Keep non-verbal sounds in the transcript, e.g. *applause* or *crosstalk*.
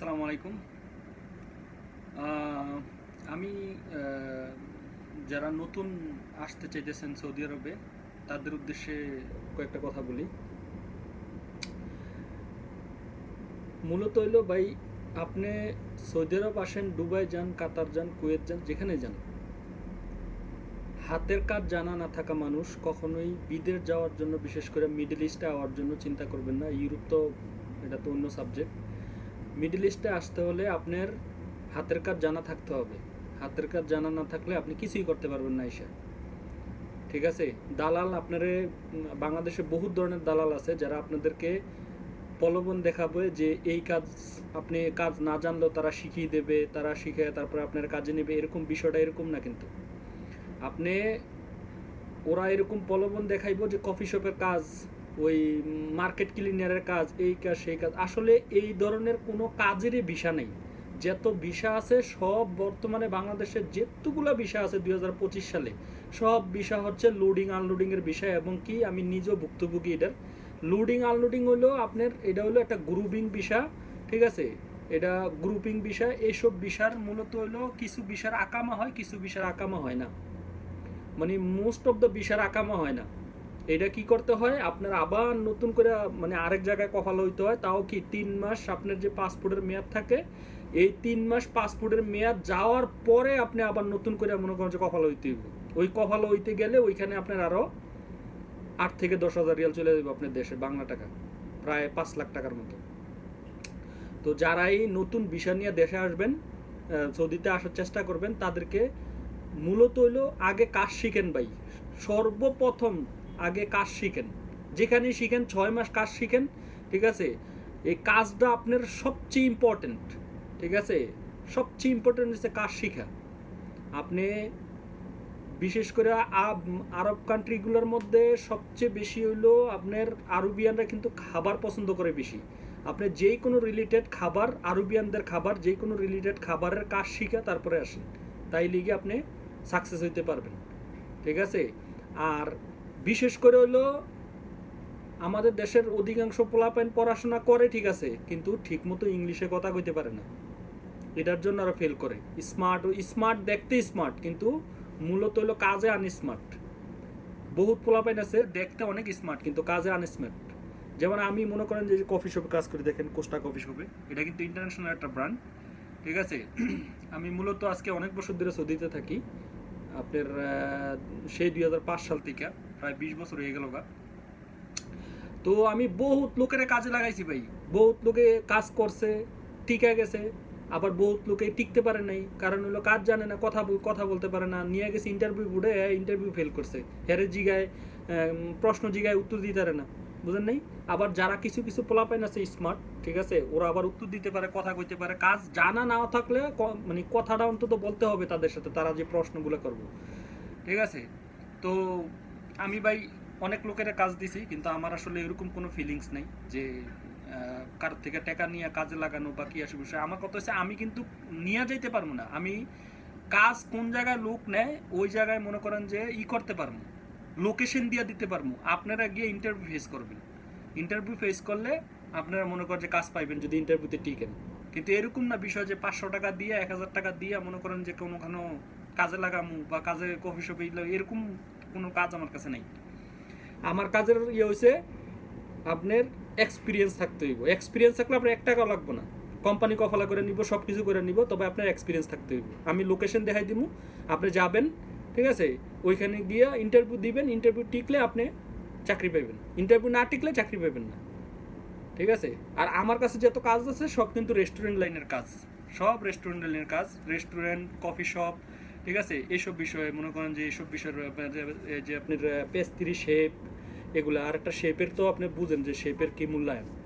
আসসালামু আলাইকুম। আমি যারা নতুন আসতে চাইতেছেন সৌদি আরবে, তাদের উদ্দেশ্যে কয়েকটা কথা বলি। মূলত হইল, ভাই, আপনি সৌদি আরব আসেন, দুবাই যান, কাতার যান, কুয়েত যান, যেখানে যান। হাতের কাজ জানা না থাকা মানুষ কখনোই বিদেশ যাওয়ার জন্য, বিশেষ করে মিডল ইস্টে যাওয়ার জন্য চিন্তা করবেন না। ইউরোপ তো, এটা তো অন্য সাবজেক্ট। মিডল ইস্টে আসতে হলে আপনার হাতের কাজ জানা থাকতে হবে। হাতের কাজ জানা না থাকলে আপনি কিছুই করতে পারবেন না এসে। ঠিক আছে? দালাল আপনারে, বাংলাদেশে বহু ধরনের দালাল আছে যারা আপনাদেরকে প্রলোভন দেখাবে যে এই কাজ আপনি কাজ না জানলেও তারা শিখিয়ে দেবে, তারা শিখে তারপরে আপনার কাজে নেবে। এরকম বিষয়টা এরকম না কিন্তু। আপনি, ওরা এরকম প্রলোভন দেখাইবো যে কফি শপের কাজ ওই মার্কেট ক্লিনারের কাজ, এই কাজ, সেই কাজ। আসলে এই ধরনের কোনো কাজেরই ভিসা নেই। যত ভিসা আছে, সব বর্তমানে বাংলাদেশের যেতগুলো ভিসা আছে দু হাজার পঁচিশ সালে, সব ভিসা হচ্ছে লোডিং আনলোডিং এর বিষয় এবং কি আমি নিজেও ভুক্তভোগী এটার লোডিং আনলোডিং হলো আপনার, এটা হলো একটা গ্রুপিং ভিসা, ঠিক আছে? এটা গ্রুপিং বিষয় এইসব বিষার মূলত হলো কিছু বিষার আকামা হয়, কিছু বিষার আকামা হয় না। মানে মোস্ট অফ দ্য বিষার আকামা হয় না। এটা কি করতে হয়? আপনার আবার নতুন করে মানে আরেক জায়গায় কপাল হইতে হয়। তাও কি তিন মাস আপনার যে পাসপোর্টের মেয়াদ থাকে, এই তিন মাস পাসপোর্টের মেয়াদ যাওয়ার পরে আপনি আবার নতুন করে মনে করেন যে কপাল হইতে ওই কপাল হইতে গেলে ওইখানে আপনার আরও আট থেকে দশ হাজার রিয়াল চলে যাবে আপনার দেশে, বাংলা টাকা। প্রায় পাঁচ লাখ টাকার মতো। তো যারাই নতুন বিষয় নিয়ে দেশে আসবেন সৌদিতে আসার চেষ্টা করবেন, তাদেরকে মূলত হইল আগে কাজ শিখেন ভাই। সর্বপ্রথম আগে কাজ শিখেন। যেখানে শিখেন, ছয় মাস কাজ শিখেন, ঠিক আছে? এই কাজটা আপনার সবচেয়ে ইম্পর্টেন্ট ঠিক আছে? সবচেয়ে ইম্পর্টেন্ট হচ্ছে কাজ শিখা। আপনি বিশেষ করে আরব কান্ট্রিগুলোর মধ্যে সবচেয়ে বেশি হইল আপনার আরবিয়ানরা কিন্তু খাবার পছন্দ করে বেশি। আপনি যে কোনো রিলেটেড খাবার, আরবিয়ানদের খাবার যে কোনো রিলেটেড খাবারের কাজ শিখা তারপরে আসেন। তাই লিগে আপনি সাকসেস হইতে পারবেন। ঠিক আছে? আর বিশেষ করে হলো আমাদের দেশের অধিকাংশ পোলাপাইন পড়াশোনা করে, ঠিক আছে, কিন্তু ঠিকমতো ইংলিশে কথা কইতে পারে না। এটার জন্য ওরা ফেল করে। স্মার্ট স্মার্ট দেখতে স্মার্ট কিন্তু মূলত হলো কাজে আনস্মার্ট বহুত পোলাপাইন আছে, দেখতে অনেক স্মার্ট কিন্তু কাজে আনস্মার্ট যেমন আমি মনে করেন যে কফি শপে কাজ করি, দেখেন কোস্টা কফি শপে এটা কিন্তু ইন্টারন্যাশনাল একটা ব্র্যান্ড ঠিক আছে? *clears throat* আমি মূলত আজকে অনেক বছর ধরে সৌদিতে থাকি। আপনার সেই দুই সাল থেকে প্রায় বিশ বছর হয়ে গেল তো আমি বহুত লোকের কাজে লাগাইছি ভাই। বহুত লোকে কাজ করছে টিকা গেছে, আবার বহুত লোকে টিকতে পারে নাই। কারণ হলো কাজ জানে না, কথা কথা বলতে পারে না। নিয়ে গেছে ইন্টারভিউ বুড়ে ইন্টারভিউ ফেল করছে। হেরে জিগায় প্রশ্ন জিগায় উত্তর দিতে পারে না। বুঝেন নাই? আবার যারা কিছু কিছু পোলাপাইন আছে স্মার্ট ঠিক আছে? ওরা আবার উত্তর দিতে পারে, কথা কইতে পারে। কাজ জানা না থাকলে মানে কথাটা অন্তত বলতে হবে তাদের সাথে, তারা যে প্রশ্নগুলো করব। ঠিক আছে? তো আমি ভাই অনেক লোকের কাজ দিছি, কিন্তু আমার আসলে এরকম কোনো ফিলিংস নেই যে কার থেকে টাকা নিয়ে কাজে লাগানো বা কি আসে বিষয়। আমার কথা হচ্ছে, আমি কিন্তু নিয়ে যাইতে পারব না। আমি কাজ কোন জায়গায় লোক নেয়, ওই জায়গায় মনে করেন যে ই করতে পারব। লোকেশন দিয়ে দিতে পারব আপনারা গিয়ে ইন্টারভিউ ফেস করবেন। ইন্টারভিউ ফেস করলে আপনারা মনে করেন যে কাজ পাইবেন যদি ইন্টারভিউতে টিকেন কিন্তু এরকম না বিষয় যে পাঁচশো টাকা দিয়ে, এক হাজার টাকা দিয়ে মনে করেন যে কোনো কোনো কাজে লাগামু বা কাজে কফি শপে এরকম কোনো কাজ আমার কাছে নেই। আমার কাজের ইয়ে হয়েছে আপনার এক্সপিরিয়েন্স থাকতে হইব। এক্সপিরিয়েন্স থাকলে আপনার এক টাকাও লাগবে না। কোম্পানি কফলা করে নিব সব কিছু করে নিব, তবে আপনার এক্সপিরিয়েন্স থাকতে হইব। আমি লোকেশন দেখাই দিব আপনি যাবেন ঠিক আছে? ওইখানে গিয়ে ইন্টারভিউ দিবেন ইন্টারভিউ টিকলে আপনি চাকরি পাবেন ইন্টারভিউ না টিকলে চাকরি পাবেন না। ঠিক আছে? আর আমার কাছে যত কাজ আছে, সব কিন্তু রেস্টুরেন্ট লাইনের কাজ। সব রেস্টুরেন্ট লাইনের কাজ। রেস্টুরেন্ট কফি শপ ঠিক আছে? এইসব বিষয়ে মনে করেন যে এইসব বিষয়ের ব্যাপারে যে- এই যে আপনার পেস্ত্রি শেপ এগুলো আর একটা শেপের তো আপনি বুঝেন যে শেপের কি মূল্যায়ন।